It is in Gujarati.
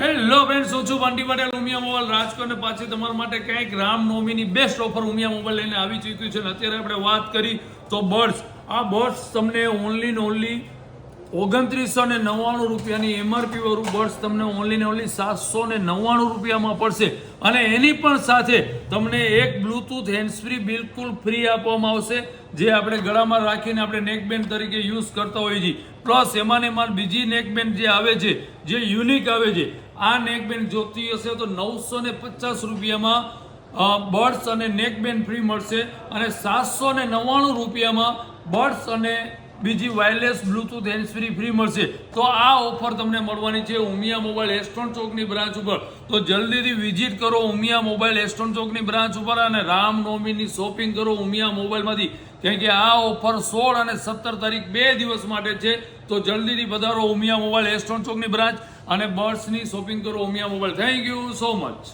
હેલો બેન શું છું બંટી પટેલ, ઉમિયા મોબાઈલ રાજકોટ પાછી તમારા માટે કંઈક રામનવમીની બેસ્ટ ઓફર ઉમિયા મોબાઈલ લઈને આવી ચૂક્યું છે અત્યારે આપણે વાત કરી તો બર્ડ્સ. આ બર્ડ્સ તમને ઓનલી ને ઓનલી ઓગણત્રીસો ને નવ્વાણું રૂપિયાની એમઆરપી વાળું બર્ડ્સ તમને ઓનલી ને ઓનલી સાતસો ને નવ્વાણું રૂપિયામાં પડશે. અને એની પણ સાથે તમને એક બ્લૂટૂથ હેન્ડ્સફ્રી બિલકુલ ફ્રી આપવામાં આવશે, જે આપણે ગળામાં રાખીને આપણે નેકબેન્ડ તરીકે યુઝ કરતા હોઈએ છીએ. પ્લસ એમાં ને એમાં બીજી નેકબેન્ડ જે આવે છે, જે યુનિક આવે છે આ નેકબેન્ડ જોતી હશે તો નવસો ને પચાસ રૂપિયામાં બર્ડ્સ અને નેકબેન્ડ ફ્રી મળશે અને સાતસો ને નવ્વાણું રૂપિયામાં બર્ડ્સ અને બીજી wireless Bluetooth hand free free મળશે. તો આ ઓફર તમને મળવાની છે ઉમિયા મોબાઈલ એસ્ટોન ચોકની બ્રાન્ચ ઉપર. તો જલ્દીથી વિઝિટ કરો ઉમિયા મોબાઈલ એસ્ટોન ચોકની બ્રાન્ચ ઉપર અને રામનવમીની શોપિંગ કરો ઉમિયા મોબાઈલમાંથી કેમ કે આ ઓફર સોળ અને સત્તર તારીખ બે દિવસ માટે છે. તો જલ્દીથી વધારો ઉમિયા મોબાઈલ એસ્ટોન ચોકની બ્રાન્ચ અને બર્ડ્સની શોપિંગ કરો Umiya mobile thank you so much